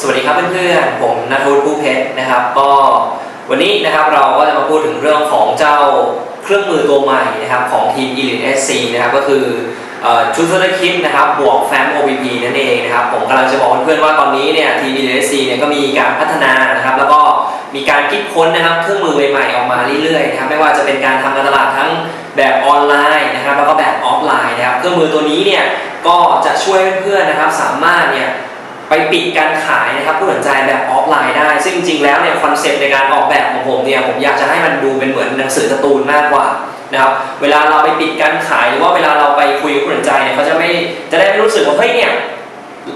สวัสดีครับเพื่อนๆ ผมนัทพุทก็วันนี้นะครับเราก็จะมาพูดถึงเรื่องของเจ้าเครื่องมือตัวใหม่นะครับของทีม Elite SC นะครับก็คือเอ่อชุดธุรกิจนะครับบวกแฟ้ม OPP นั่นเองนะครับผมกำลังจะบอกเพื่อนๆว่าตอนนี้เนี่ยทีม Elite SC เนี่ยก็มีการพัฒนานะครับแล้วก็มีการคิดค้นนะครับเครื่องมือใหม่ๆออกมาเรื่อยๆนะครับไม่ว่าจะเป็นการทำการตลาดทั้งแบบออนไลน์นะครับแล้วก็แบบออฟไลน์นะครับเครื่องมือตัวนี้เนี่ยก็จะช่วยเพื่อนๆนะครับสามารถเนี่ย ไปปิดการขายนะครับผู้สนใจแบบออฟไลน์ได้ ซึ่งจริงๆแล้วเนี่ยคอนเซ็ปต์ในการออกแบบของผมเนี่ยผมอยากจะให้มันดูเป็นเหมือนหนังสือการ์ตูนมากกว่านะครับเวลาเราไปปิดการขายหรือว่าเวลาเราไปคุยกับผู้สนใจเนี่ยเขาจะไม่จะได้ไม่รู้สึกว่าเฮ้ยเนี่ย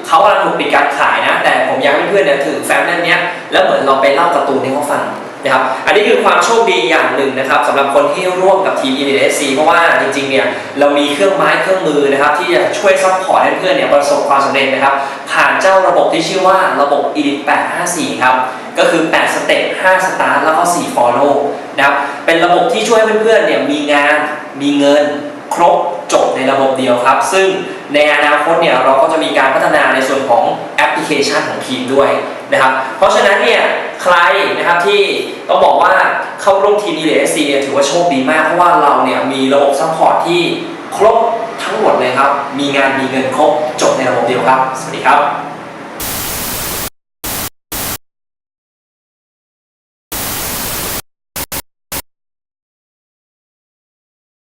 เขากำลังถูกปิดการขายนะ แต่ผมอยากให้เพื่อนเนี่ยถือแฟ้มเล่มเนี้ยแล้วเหมือนเราไปเล่าการ์ตูนให้เขาฟัง นะครับอันนี้คือความโชคดีอย่างหนึ่งนะครับสำหรับคนที่ร่วมกับทีม e n s c เพราะว่าจริงๆเนี่ยเรามีเครื่องไม้เครื่องมือนะครับที่จะช่วยซัพพอร์ตให้เพื่อนเนี่ยประสบความสำเร็จนะครับผ่านเจ้าระบบที่ชื่อว่าระบบ Elite 854 ครับก็คือ 8 สเต็ป 5 สตาร์ท แล้วก็4 follow นะครับ เป็นระบบที่ช่วยเพื่อนๆ เนี่ย มีงาน มีเงิน ครบ จบในระบบเดียวครับ ซึ่งในอนาคตเนี่ย เราก็จะมีการพัฒนาในส่วนของแอปพลิเคชันของทีมด้วยนะครับ เพราะฉะนั้นเนี่ย ใครนะครับที่ต้องบอกว่าเข้าร่วมทีมดีเลสซีเนี่ยถือว่าโชคดีมาก เพราะว่าเราเนี่ยมีระบบซัพพอร์ตที่ครบทั้งหมดเลยครับ มีงานมีเงินครบจบในระบบเดียวครับ สวัสดีครับ